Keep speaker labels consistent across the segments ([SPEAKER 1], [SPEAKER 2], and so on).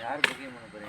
[SPEAKER 1] யார் புக்கிங் பண்ண போறீங்க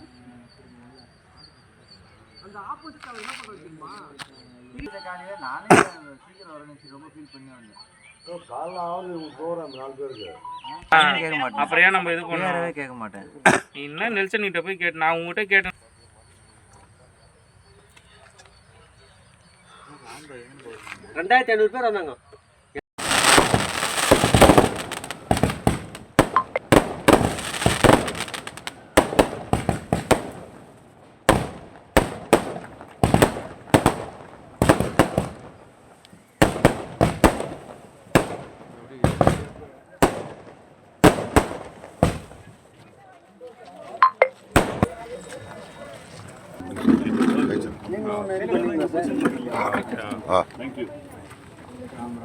[SPEAKER 1] இந்த காலையில நானே சீக்கிரம் வரணும் ரொம்ப ஃபீல் பண்ணி வந்தேன். கேட்க மாட்டேன்.
[SPEAKER 2] அப்புறம் ஏன் நம்ம இது பண்ணோம்
[SPEAKER 1] கிளியராகவே கேட்க மாட்டேன்.
[SPEAKER 2] நீ என்ன நெல்சன் கிட்ட போய் கேட்டு நான் உங்ககிட்ட கேட்டேன்.
[SPEAKER 3] ரெண்டாயிரத்தி ஐநூறு பேர் வந்தாங்க.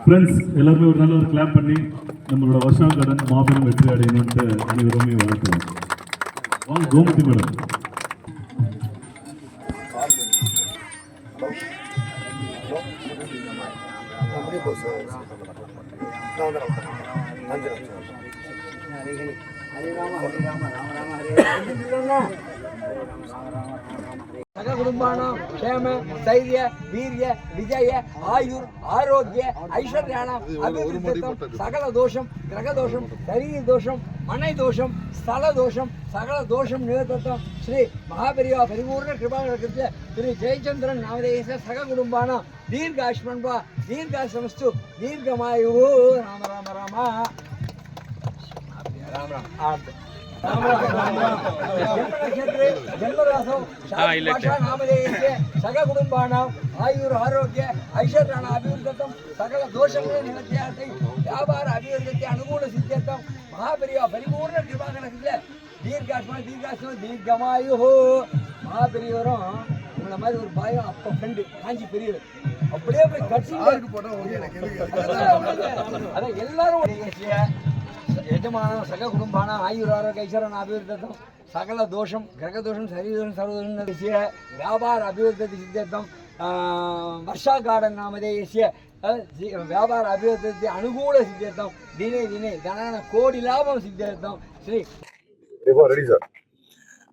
[SPEAKER 4] ஃப்ரெண்ட்ஸ் எல்லாருமே ஒரு நல்ல ஒரு கிளாப் பண்ணி நம்மளோட வருஷா கடன் மாபெரும் வெற்றி அடையணும்ட்டு அனைவருமே வாழ்த்துவோம் வாங்க கோமதி மேடம்.
[SPEAKER 5] ஹரிராம சக குடும்பானாம் கேம தைரிய வீரிய விஜய ஆயுர் ஆரோக்கிய ஐஸ்வர்யானாம் அபிவிருத்தம் சகல தோஷம் கிரக தோஷம் சரீர தோஷம் மனை தோஷம் ஸ்தல தோஷம் சகல தோஷம் நிவர்த்தம் ஸ்ரீ மகாபெரியா பரிபூர்ண கிருபாகிருத்த திரு ஜெயச்சந்திரன் நாமதேச சக குடும்பானாம் தீர்காஷ்மன்பா தீர்காசமஸ்து தீர்க்கமாயு. ராம ராம
[SPEAKER 2] ராமா. ராம்
[SPEAKER 5] ராம். ஆர்த்து ಸಹ ಕುಟುಂಬಾಣ ಆಯುರ್ ಆರೋಗ್ಯ ಐಶ್ವರ್ಯಾಣ ಅಭಿವೃದ್ಧಿ ಸಕಲ ದೋಷಗಳ ನಿರತ್ಯಾರ್ಥೈ ವ್ಯಾಪಾರ ಅಭಿವೃದ್ಧಿ ಅನುಕೂಲ ಸಿದ್ಧಾರ್ಥ ಮಹಾಪರಿಯ ಪರಿಪೂರ್ಣ கிருபாகரத்தில் தீர்காஷ்மா தீர்காஷ்மா தீர்க்கமாயு மகாபெரியவரும் உங்களை மாதிரி ஒரு பயம் அப்போ ஃப்ரெண்டு காஞ்சி பெரியவர் அப்படியே போய் கட்சி அதான் எல்லாரும் நிகழ்ச்சியை యజమానం సగ కుటుంబానం ఆయుర ఆరోగ్య ఐశ్వర్యం అభివృద్ధం సకల దోషం గ్రహ దోషం శరీరం సర్వదోషం విషయ వ్యాపార అభివృద్ధి సిద్ధార్థం వర్షా గార్డన్ నామధేయస్య ఆ, సి- వ్యాపార అభివృద్ధి అనుకూల సిద్ధార్థం దినే దినే ధనాన కోటి లాభం సిద్ధార్థం శ్రీ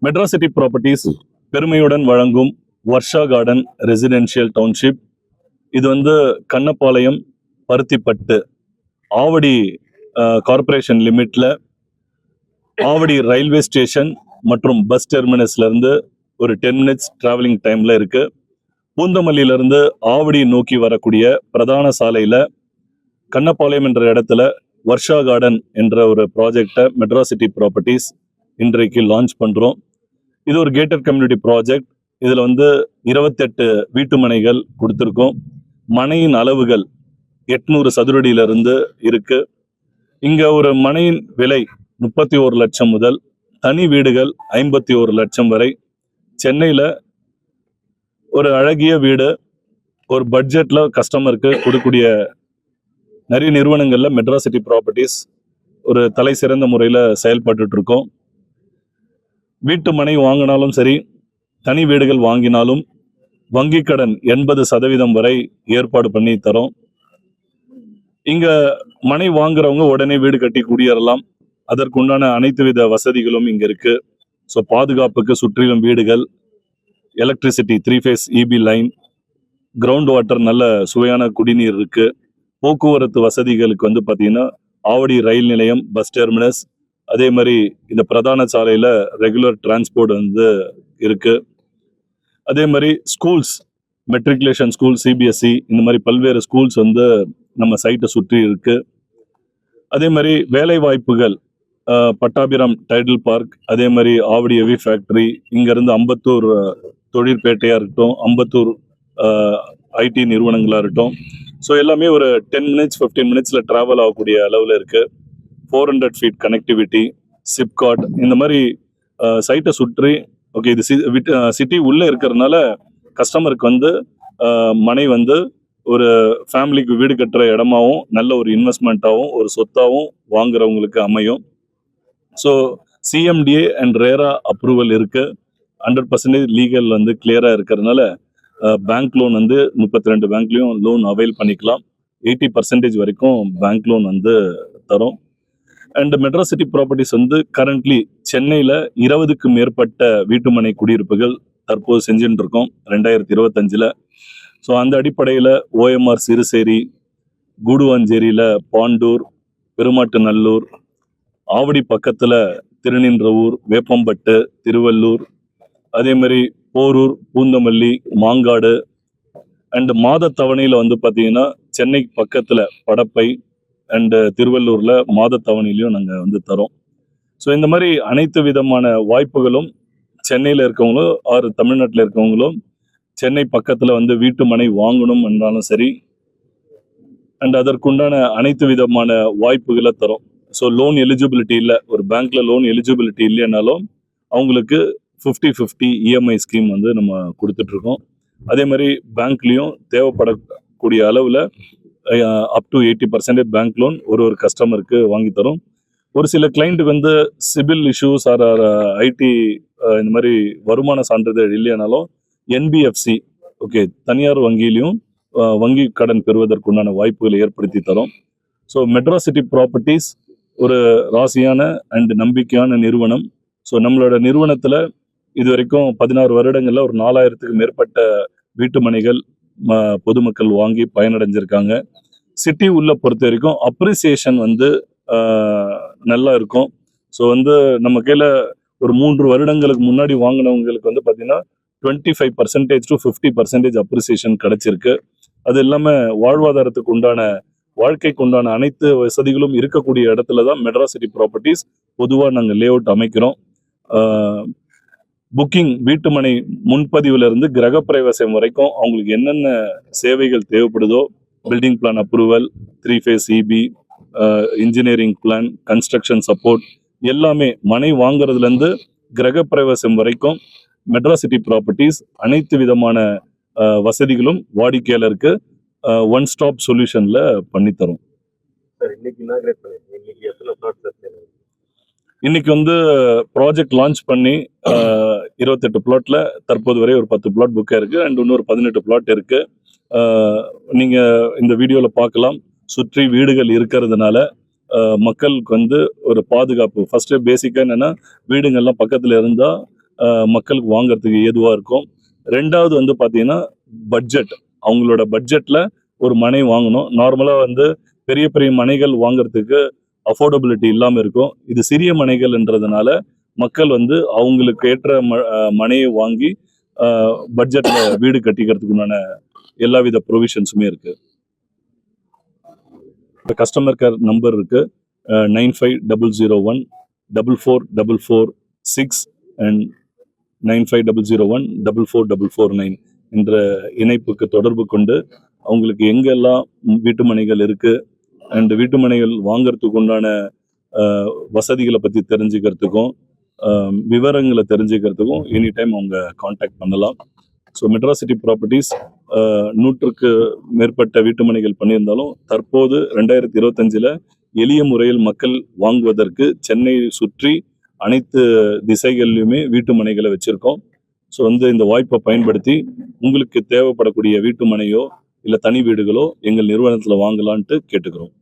[SPEAKER 4] மெட்ராசிட்டி ப்ராப்பர்ட்டிஸ் பெருமையுடன் வழங்கும் வர்ஷா கார்டன் ரெசிடென்ஷியல் டவுன்ஷிப் இது வந்து கண்ணப்பாளையம் பருத்திப்பட்டு ஆவடி கார்ப்பரேஷன் லிமிட்ல ஆவடி ரயில்வே ஸ்டேஷன் மற்றும் பஸ் டெர்மினஸ்ல இருந்து ஒரு டென் மினிட்ஸ் டிராவலிங் டைம்ல இருக்கு. பூந்தமல்லியிலிருந்து ஆவடி நோக்கி வரக்கூடிய பிரதான சாலையில கண்ணப்பாளையம் என்ற இடத்துல வர்ஷா கார்டன் என்ற ஒரு ப்ராஜெக்டை மெட்ராசிட்டி ப்ராப்பர்ட்டிஸ் இன்றைக்கு லான்ச் பண்ணுறோம் இது ஒரு கேட்டட் கம்யூனிட்டி ப்ராஜெக்ட் இதில் வந்து இருபத்தெட்டு வீட்டு மனைகள் கொடுத்துருக்கோம். மனையின் அளவுகள் எட்நூறு சதுரடியிலிருந்து இருக்கு. இங்கே ஒரு மனையின் விலை முப்பத்தி ஒரு லட்சம் முதல் தனி வீடுகள் ஐம்பத்தி ஒரு லட்சம் வரை. சென்னையில் ஒரு அழகிய வீடு ஒரு பட்ஜெட்ல கஸ்டமருக்கு கொடுக்கூடிய நிறைய நிறுவனங்கள்ல மெட்ராசிட்டி ப்ராப்பர்ட்டிஸ் ஒரு தலை சிறந்த முறையில் செயல்பட்டு இருக்கோம். வீட்டு மனை வாங்கினாலும் சரி தனி வீடுகள் வாங்கினாலும் வங்கி கடன் எண்பது சதவீதம் வரை ஏற்பாடு பண்ணி தரோம். இங்க மனை வாங்குறவங்க உடனே வீடு கட்டி குடியேறலாம். அதற்குண்டான அனைத்து வித வசதிகளும் இங்க இருக்கு. ஸோ பாதுகாப்புக்கு சுற்றிலும் வீடுகள் electricity three phase EB line ground water நல்ல சுவையான குடிநீர் இருக்கு. போக்குவரத்து வசதிகளுக்கு வந்து பார்த்தீங்கன்னா ஆவடி ரயில் நிலையம் பஸ் டெர்மினஸ் அதே மாதிரி இந்த பிரதான சாலையில் ரெகுலர் டிரான்ஸ்போர்ட் வந்து இருக்கு. அதே மாதிரி ஸ்கூல்ஸ் மெட்ரிகுலேஷன் ஸ்கூல் சிபிஎஸ்சி இந்த மாதிரி பல்வேறு ஸ்கூல்ஸ் வந்து நம்ம சைட்டை சுற்றி இருக்கு. அதே மாதிரி வேலை வாய்ப்புகள் பட்டாபிரம் பட்டாபிராம் பார்க் அதே மாதிரி ஆவடி எவி ஃபேக்டரி இங்கேருந்து அம்பத்தூர் தொழிற்பேட்டையாக இருக்கட்டும் அம்பத்தூர் ஐடி நிறுவனங்களாக இருக்கட்டும். ஸோ எல்லாமே ஒரு டென் மினிட்ஸ் ஃபிஃப்டீன் மினிட்ஸில் ட்ராவல் ஆகக்கூடிய அளவில் இருக்குது four hundred feet connectivity SIPCOT இந்த மாதிரி சைட்டை சுற்றி ஓகே இது சிட்டி உள்ளே இருக்கிறதுனால கஸ்டமருக்கு வந்து மனை வந்து ஒரு ஃபேமிலிக்கு வீடு கட்டுற இடமாவும் நல்ல ஒரு இன்வெஸ்ட்மெண்ட்டாகவும் ஒரு சொத்தாகவும் வாங்குறவங்களுக்கு அமையும். So CMDA and RERA approval இருக்கு. ஹண்ட்ரட் பர்சன்டேஜ் லீகல் வந்து கிளியராக இருக்கிறதுனால பேங்க் லோன் வந்து முப்பத்தி ரெண்டு பேங்க்லேயும் லோன் அவைல் பண்ணிக்கலாம். எயிட்டி பர்சன்டேஜ் வரைக்கும் பேங்க் லோன் வந்து தரும். அண்ட் மெட்ராஸ் சிட்டி ப்ராப்பர்ட்டிஸ் வந்து கரண்ட்லி சென்னையில் இருபதுக்கு மேற்பட்ட வீட்டுமனை குடியிருப்புகள் தற்போது செஞ்சுட்டு இருக்கோம். ரெண்டாயிரத்தி இருபத்தஞ்சில். ஸோ அந்த அடிப்படையில் ஓஎம்ஆர் சிறுசேரி கூடுவாஞ்சேரியில் பாண்டூர் பெருமாட்டு நல்லூர் ஆவடி பக்கத்தில் திருநின்றவூர் வேப்பம்பட்டு திருவள்ளூர் அதே மாதிரி போரூர் பூந்தமல்லி மாங்காடு அண்டு மாத தவணையில் வந்து பார்த்தீங்கன்னா சென்னை பக்கத்தில் படப்பை அண்டு திருவள்ளூரில் மாத தவணையிலையும் நாங்கள் வந்து தரோம். ஸோ இந்த மாதிரி அனைத்து விதமான வாய்ப்புகளும் சென்னையில் இருக்கவங்களும் ஆறு தமிழ்நாட்டில் இருக்கவங்களும் சென்னை பக்கத்தில் வந்து வீட்டு மனை வாங்கணும் என்றாலும் சரி அண்ட் அதற்குண்டான அனைத்து விதமான வாய்ப்புகளை தரும். ஸோ லோன் எலிஜிபிலிட்டி இல்லை ஒரு பேங்க்ல லோன் எலிஜிபிலிட்டி இல்லைனாலும் அவங்களுக்கு ஃபிஃப்டி ஃபிஃப்டி இஎம்ஐ ஸ்கீம் வந்து நம்ம கொடுத்துட்ருக்கோம். அதே மாதிரி பேங்க்லேயும் தேவைப்படக்கூடிய அளவில் up to eighty percentage bank loan ஒரு ஒரு கஸ்டமருக்கு வாங்கி தரும். ஒரு சில கிளைண்ட்டுக்கு வந்து சிபில் இஷ்யூஸ் ஆர் ஐடி இந்த மாதிரி வருமான சான்றிதழ் இல்லையானாலும் என்பிஎஃப்சி ஓகே தனியார் வங்கியிலையும் வங்கி கடன் பெறுவதற்குண்டான வாய்ப்புகளை ஏற்படுத்தி தரும். ஸோ மெட்ராசிட்டி ப்ராப்பர்ட்டிஸ் ஒரு ராசியான அண்ட் நம்பிக்கையான நிறுவனம். ஸோ நம்மளோட நிறுவனத்தில் இது வரைக்கும் பதினாறு வருடங்களில் ஒரு நாலாயிரத்துக்கு மேற்பட்ட வீட்டு மனைகள் ம- பொதுமக்கள் வாங்கி பயனடைஞ்சிருக்காங்க. சிட்டி உள்ள பொறுத்த வரைக்கும் அப்ரிசியேஷன் வந்து நல்லா இருக்கும். ஸோ வந்து நம்ம கையில் ஒரு மூன்று வருடங்களுக்கு முன்னாடி வாங்கினவங்களுக்கு வந்து பார்த்தீங்கன்னா twenty five percentage to fifty percentage appreciation கிடைச்சிருக்கு. அது இல்லாமல் வாழ்வாதாரத்துக்கு உண்டான வாழ்க்கைக்கு உண்டான அனைத்து வசதிகளும் இருக்கக்கூடிய இடத்துல தான் மெட்ராசிட்டி ப்ராப்பர்ட்டிஸ் பொதுவாக நாங்கள் லே அவுட் அமைக்கிறோம் புக்கிங் வீட்டுமனை முன்பதிவுலேருந்து கிரகப்பிரவேசம் வரைக்கும் அவங்களுக்கு என்னென்ன சேவைகள் தேவைப்படுதோ building plan approval three phase EB engineering plan construction support எல்லாமே மனை வாங்குறதுலேருந்து கிரகப்பிரவேசம் வரைக்கும் மெட்ராசிட்டி ப்ராப்பர்ட்டிஸ் அனைத்து விதமான வசதிகளும் வாடிக்கையாளருக்கு ஒன் ஸ்டாப் சொல்யூஷன்ல பண்ணித்தரும்
[SPEAKER 6] இன்னைக்கு
[SPEAKER 4] வந்து ப்ராஜெக்ட் லான்ச் பண்ணி இருபத்தெட்டு பிளாட்ல தற்போது வரை ஒரு பத்து பிளாட் புக்காக இருக்கு அண்ட் இன்னொரு பதினெட்டு பிளாட் இருக்கு. நீங்க இந்த வீடியோல பார்க்கலாம். சுற்றி வீடுகள் இருக்கிறதுனால மக்களுக்கு வந்து ஒரு பாதுகாப்பு. ஃபர்ஸ்ட் பேசிக்கா என்னன்னா வீடுங்கள்லாம் பக்கத்துல இருந்தா மக்களுக்கு வாங்குறதுக்கு ஏதுவா இருக்கும். ரெண்டாவது வந்து பாத்தீங்கன்னா பட்ஜெட் அவங்களோட பட்ஜெட்ல ஒரு மனை வாங்கணும். நார்மலா வந்து பெரிய பெரிய மனைகள் வாங்குறதுக்கு அஃபோர்டபிலிட்டி இல்லாமல் இருக்கும். இது சிறிய மனைகள்ன்றதுனால மக்கள் வந்து அவங்களுக்கு ஏற்ற ம- மனையை வாங்கி பட்ஜெட்ல வீடு கட்டிக்கிறதுக்குண்டான எல்லா வித ப்ரொவிஷன்ஸுமே இருக்கு. இப்போ கஸ்டமர் கேர் நம்பர் இருக்கு. Nine five double zero one double four double four six and nine five double zero one double four double four nine என்ற இணைப்புக்கு தொடர்பு கொண்டு அவங்களுக்கு எங்கெல்லாம் வீட்டு மனைகள் அண்டு அண்ட் வீட்டு மனைகள் வாங்குறதுக்கு உண்டான வசதிகளை பற்றி தெரிஞ்சுக்கிறதுக்கும் விவரங்களை தெரிஞ்சுக்கிறதுக்கும் எனி டைம் அவங்க காண்டாக்ட் பண்ணலாம். ஸோ மெட்ராசிட்டி ப்ராப்பர்ட்டிஸ் நூற்றுக்கு மேற்பட்ட வீட்டுமனைகள் பண்ணியிருந்தாலும் தற்போது ரெண்டாயிரத்தி இருபத்தஞ்சில் எளிய முறையில் மக்கள் வாங்குவதற்கு சென்னை சுற்றி அனைத்து திசைகள்லையுமே வீட்டு மனைகளை வச்சுருக்கோம். ஸோ வந்து இந்த வாய்ப்பை பயன்படுத்தி உங்களுக்கு தேவைப்படக்கூடிய வீட்டு மனையோ இல்லை தனி வீடுகளோ எங்கள் நிறுவனத்தில் வாங்கலான்ட்டு கேட்டுக்கிறோம்.